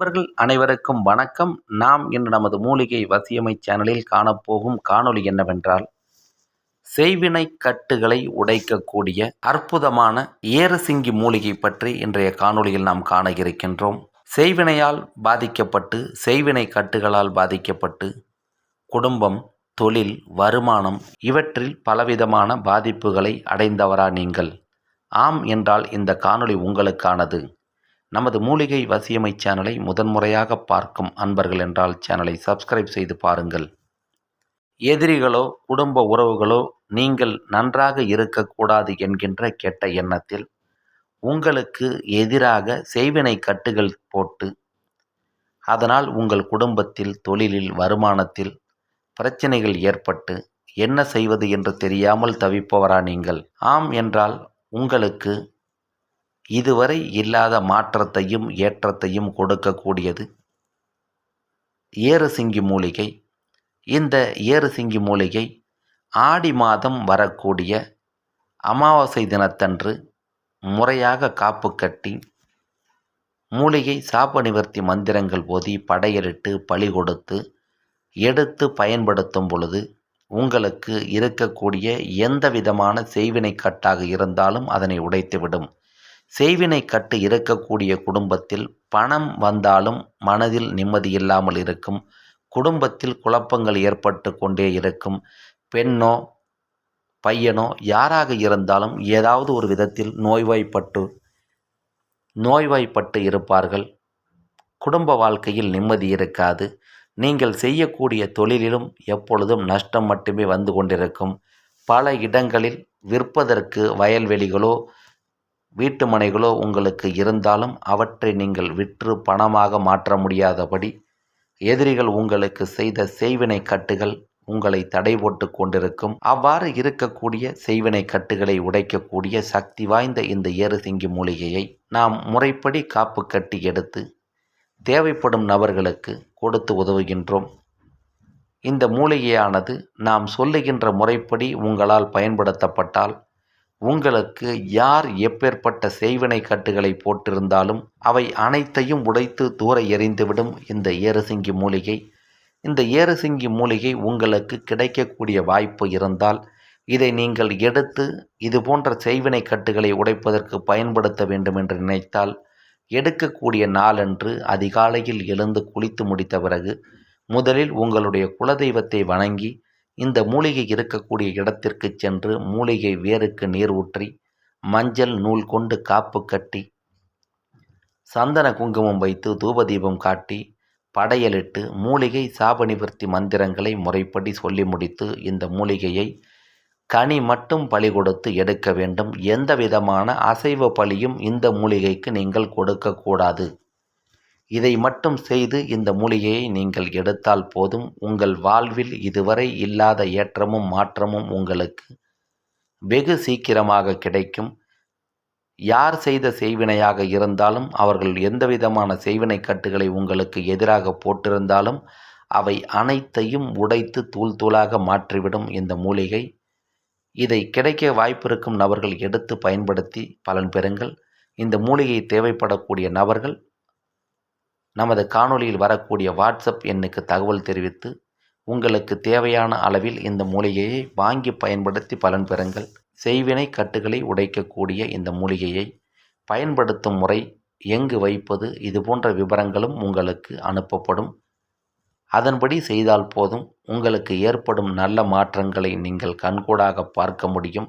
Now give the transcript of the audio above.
நண்பர்கள் அனைவருக்கும் வணக்கம். நாம் இன்று நமது மூலிகை வசியமை சேனலில் காணப்போகும் காணொளி என்னவென்றால் செய்வினை கட்டுகளை உடைக்கக்கூடிய அற்புதமான ஏரசிங்கி மூலிகை பற்றி இன்றைய காணொலியில் நாம் காண இருக்கின்றோம். செய்வினையால் பாதிக்கப்பட்டு செய்வினை கட்டுகளால் பாதிக்கப்பட்டு குடும்பம் தொழில் வருமானம் இவற்றில் பலவிதமான பாதிப்புகளை அடைந்தவரா நீங்கள்? ஆம் என்றால் இந்த காணொளி உங்களுக்கானது. நமது மூலிகை வசியமை சேனலை முதன்முறையாக பார்க்கும் அன்பர்கள் என்றால் சேனலை சப்ஸ்கிரைப் செய்து பாருங்கள். எதிரிகளோ குடும்ப உறவுகளோ நீங்கள் நன்றாக இருக்கக்கூடாது என்கின்ற கெட்ட எண்ணத்தில் உங்களுக்கு எதிராக செய்வினை கட்டுகள் போட்டு அதனால் உங்கள் குடும்பத்தில் தொழிலில் வருமானத்தில் பிரச்சனைகள் ஏற்பட்டு என்ன செய்வது என்று தெரியாமல் தவிப்பவரா நீங்கள்? ஆம் என்றால் உங்களுக்கு இதுவரை இல்லாத மாற்றத்தையும் ஏற்றத்தையும் கொடுக்கக்கூடியது. ஏறுசிங்கி மூலிகை. இந்த ஏறுசிங்கி மூலிகை ஆடி மாதம் வரக்கூடிய அமாவாசை தினத்தன்று முறையாக காப்பு கட்டி மூலிகை சாப நிவர்த்தி மந்திரங்கள் ஓதி படையலிட்டு பழி கொடுத்து எடுத்து பயன்படுத்தும் பொழுது உங்களுக்கு இருக்கக்கூடிய எந்த விதமான செய்வினை கட்டாக இருந்தாலும் அதனை உடைத்துவிடும். செய்வினை கட்டு இருக்கக்கூடிய குடும்பத்தில் பணம் வந்தாலும் மனதில் நிம்மதி இல்லாமல் இருக்கும். குடும்பத்தில் குழப்பங்கள் ஏற்பட்டு கொண்டே இருக்கும். பெண்ணோ பையனோ யாராக இருந்தாலும் ஏதாவது ஒரு விதத்தில் நோய்வாய்ப்பட்டு நோய்வாய்ப்பட்டு இருப்பார்கள். குடும்ப வாழ்க்கையில் நிம்மதி இருக்காது. நீங்கள் செய்யக்கூடிய தொழிலிலும் எப்பொழுதும் நஷ்டம் மட்டுமே வந்து கொண்டிருக்கும். பல இடங்களில் விற்பதற்கு வயல்வெளிகளோ வீட்டு மனைகளோ உங்களுக்கு இருந்தாலும் அவற்றை நீங்கள் விற்று பணமாக மாற்ற முடியாதபடி எதிரிகள் உங்களுக்கு செய்த செய்வினை கட்டுகள் உங்களை தடை போட்டு கொண்டிருக்கும். அவ்வாறு இருக்கக்கூடிய செய்வினை கட்டுகளை உடைக்கக்கூடிய சக்தி வாய்ந்த இந்த ஏறுசிங்கி மூலிகையை நாம் முறைப்படி காப்பு கட்டி எடுத்து தேவைப்படும் நபர்களுக்கு கொடுத்து உதவுகின்றோம். இந்த மூலிகையானது நாம் சொல்லுகின்ற முறைப்படி உங்களால் பயன்படுத்தப்பட்டால் உங்களுக்கு யார் எப்பேற்பட்ட செய்வினை கட்டுகளை போட்டிருந்தாலும் அவை அனைத்தையும் உடைத்து தூர எறிந்துவிடும் இந்த ஏறுசிங்கி மூலிகை. இந்த ஏறுசிங்கி மூலிகை உங்களுக்கு கிடைக்கக்கூடிய வாய்ப்பு இருந்தால் இதை நீங்கள் எடுத்து இது போன்ற செய்வினை கட்டுகளை உடைப்பதற்கு பயன்படுத்த வேண்டும் என்று நினைத்தால் எடுக்கக்கூடிய நாளன்று அதிகாலையில் எழுந்து குளித்து முடித்த பிறகு முதலில் உங்களுடைய குலதெய்வத்தை வணங்கி இந்த மூலிகை இருக்கக்கூடிய இடத்திற்கு சென்று மூலிகை வேருக்கு நீர் ஊற்றி மஞ்சள் நூல் கொண்டு காப்பு கட்டி சந்தன குங்குமம் வைத்து தூபதீபம் காட்டி படையலிட்டு மூலிகை சாபநிவர்த்தி மந்திரங்களை முறைப்படி சொல்லி முடித்து இந்த மூலிகையை கனி மட்டும் பலி கொடுத்து எடுக்க வேண்டும். எந்த விதமான அசைவ பலியும் இந்த மூலிகைக்கு நீங்கள் கொடுக்கக்கூடாது இதை மட்டும் செய்து இந்த மூலிகையை நீங்கள் எடுத்தால் போதும். உங்கள் வாழ்வில் இதுவரை இல்லாத ஏற்றமும் மாற்றமும் உங்களுக்கு வெகு சீக்கிரமாக கிடைக்கும். யார் செய்த செய்வினையாக இருந்தாலும் அவர்கள் எந்தவிதமான செய்வினை கட்டுகளை உங்களுக்கு எதிராக போட்டிருந்தாலும் அவை அனைத்தையும் உடைத்து தூள் தூளாக மாற்றிவிடும் இந்த மூலிகை. இதை கிடைக்க வாய்ப்பிருக்கும் நபர்கள் எடுத்து பயன்படுத்தி பலன் பெறுங்கள். இந்த மூலிகை தேவைப்படக்கூடிய நபர்கள் நமது காணொளியில் வரக்கூடிய வாட்ஸ்அப் எண்ணுக்கு தகவல் தெரிவித்து உங்களுக்கு தேவையான அளவில் இந்த மூலிகையை வாங்கி பயன்படுத்தி பலன் பெறுங்கள். செய்வினை கட்டுகளை உடைக்கக்கூடிய இந்த மூலிகையை பயன்படுத்தும் முறை எங்கு வைப்பது இது போன்ற விவரங்களும் உங்களுக்கு அனுப்பப்படும். அதன்படி செய்தால் போதும். உங்களுக்கு ஏற்படும் நல்ல மாற்றங்களை நீங்கள் கண்கூடாக பார்க்க முடியும்.